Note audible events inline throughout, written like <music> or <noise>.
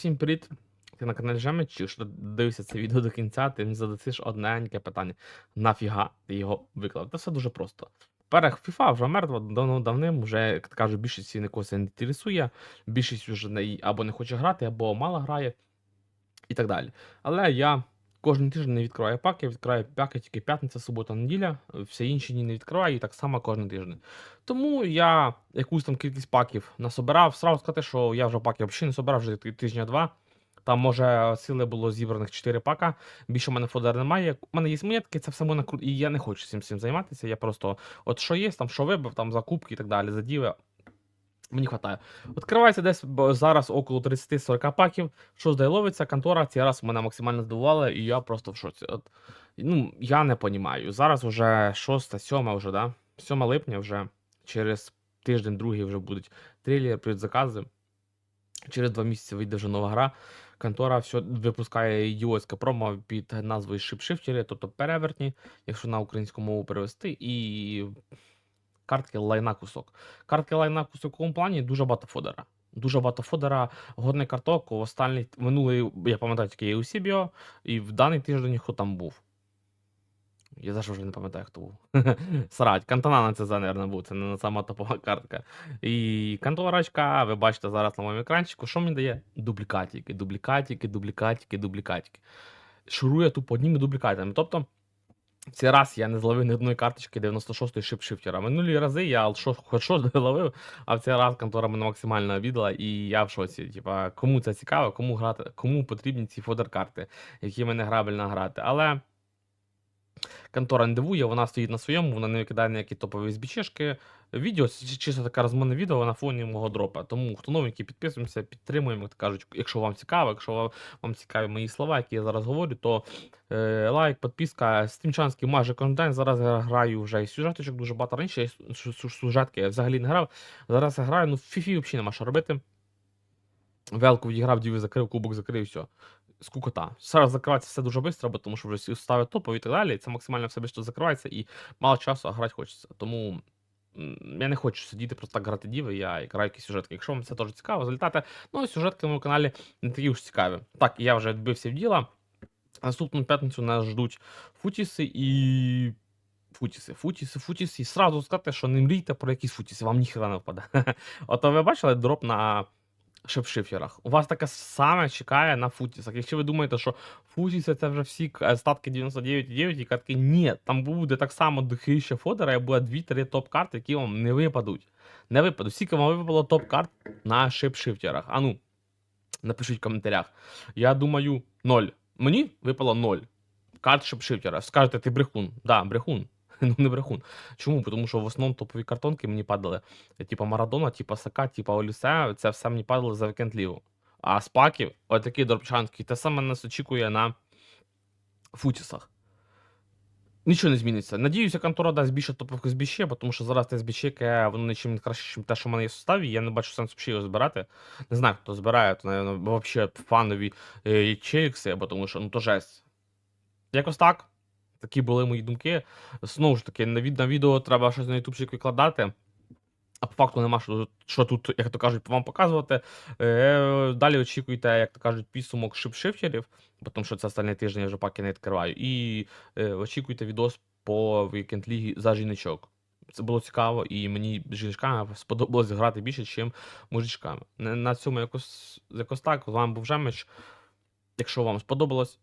Всім привіт! Ти на каналі Жемич, ти дивишся це відео до кінця, ти мені задасиш одненьке питання. Нафіга ти його виклав? Це все дуже просто. Перег FIFA вже мертва давно давним, вже, як то кажуть, більшість нікого це не інтересує, більшість вже не, або не хоче грати, або мало грає і так далі. Але я кожен тиждень не відкриваю паки, відкриваю паки тільки п'ятниця, субота, неділя, всі інші дні не відкриваю і так само кожен тиждень. Тому я якусь там кількість паків насобирав. Сразу сказати, що я вже паки взагалі не собирав вже тижня-два. Там, може, сили було зібраних 4 пака. Більше в мене фодер немає. У мене є монетки, це все можна кру- І я не хочу цим всім займатися. Я просто, от що є, там що вибив, там закупки і так далі, заділи. Мені вистачає. Відкривається десь зараз около 30-40 паків. Що здає ловиться, контора цей раз мене максимально здивувала, і я просто в шоці. От, ну, я не розумію. Зараз вже 6, 7 вже, да? 7 липня вже. Через тиждень, другий вже будуть трейлери, предзакази. Через два місяці вийде вже нова гра. Контора все випускає ідіотське промо під назвою шипшифтери, тобто перевертні, якщо на українську мову перевести, і картки лайна кусок. Картки лайна кусок якому плані дуже багато фодера. Дуже багато фодера, годний карток, останній минулий, я пам'ятаю, тільки є Eusebio, і в даний тиждень хто там був. Я завжди вже не пам'ятаю, хто був. <laughs> Срать, Кантана на це наверное, був, це не сама топова картка. І конторочка, ви бачите зараз на моєму екранчику, що мені дає? Дублікатики, дублікатики, дублікатики, дублікатики. Шурує тупо одніми дублікатами. Тобто, в цей раз я не зловив ні одної карточки 96-ї шипшифтера. Минулі рази я що, <laughs> хоч щось ловив, а в цей раз контора мене максимально обідала, і я в шоці. Типа, кому це цікаво, кому грати, кому потрібні ці фодер-карти, які мене грабельно грати. Але контора не дивує, вона стоїть на своєму, вона не викидає ніякі топові збічешки. Відео чисто таке розмовне відео на фоні мого дропа. Тому хто новенький, підписуємося, підтримуємо, як кажуть, якщо вам цікаво, якщо вам, цікаві мої слова, які я зараз говорю, то е, лайк, підписка, стрімчанський майже кожен день. Зараз я граю вже і сюжеточок дуже багато. Раніше сюжетки я взагалі не грав. Зараз я граю, ну фіфі взагалі нема що робити. Велку відіграв, діви закрив, кубок закрив, все. Скукота. Зараз закривається все дуже швидко, бо тому що вже всі ставлять топові і так далі. і Це максимально все швидко закривається і мало часу, а грати хочеться. Тому я не хочу сидіти просто так грати діви, я граю якісь сюжетки. Якщо вам це теж цікаво, залітати. Ну, сюжетки на моєму каналі не такі уж цікаві. Так, я вже відбився в діла. Наступну п'ятницю нас ждуть футіси і. Футіси, футіси, футіси. І сразу сказати, що не мрійте про якісь футіси, вам ніхера не впаде. <laughs> Ото ви бачили дроп на шипшиферах. У вас таке саме чекає на футісах. Якщо ви думаєте, що футіси це вже всі е, статки 99,9 і картки, ні, там буде так само дохища фодера, і буде 2-3 топ-карти, які вам не випадуть. Не випадуть. Скільки вам випало топ-карт на шипшифтерах? А ну, напишіть в коментарях. Я думаю, 0. Мені випало 0. Карт шипшифтера. Скажете, ти брехун. Да, брехун. <laughs> Ну, не брехун. Чому? Тому що в основному топові картонки мені падали. Типа Марадона, типа Сака, типа Олісе, це все мені падало за вікенд ліву. А з паків, отакі дропчанки, те саме нас очікує на футісах. Нічого не зміниться. Надіюся, контора дасть більше топових збіще, тому що зараз те збіще, яке воно нічим не краще, ніж те, що в мене є в составі. Я не бачу сенсу взагалі його збирати. Не знаю, хто збирає, то, напевно, взагалі фанові е, бо тому що ну то жесть. Якось так. Такі були мої думки. Знову ж таки, на, від, на відео треба щось на ютубчик викладати. А по факту нема що, що тут, як то кажуть, вам показувати. Е, далі очікуйте, як то кажуть, підсумок шипшифтерів, тому що це останній тиждень я вже паки не відкриваю. І е, очікуйте відос по Weekend Лігі за жіночок. Це було цікаво, і мені з жіночками сподобалось грати більше, ніж мужичками. На цьому якось, якось так. З вами був Жемич. Якщо вам сподобалось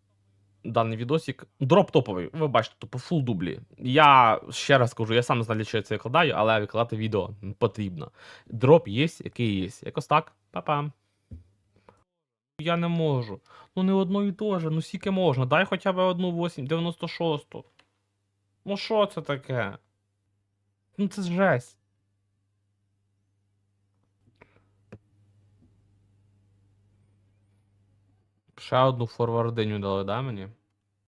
даний відосик, дроп топовий. Ви бачите, тупо фул дублі. Я ще раз кажу, я сам не знаю, для чого я це викладаю, але викладати відео потрібно. Дроп є, який є. Якось так. Па-па. Я не можу. Ну не одно і то же, ну скільки можна. Дай хоча б одну 8, 96. Ну що це таке? Ну це жесть. Ще одну форвардиню дали, да, мені?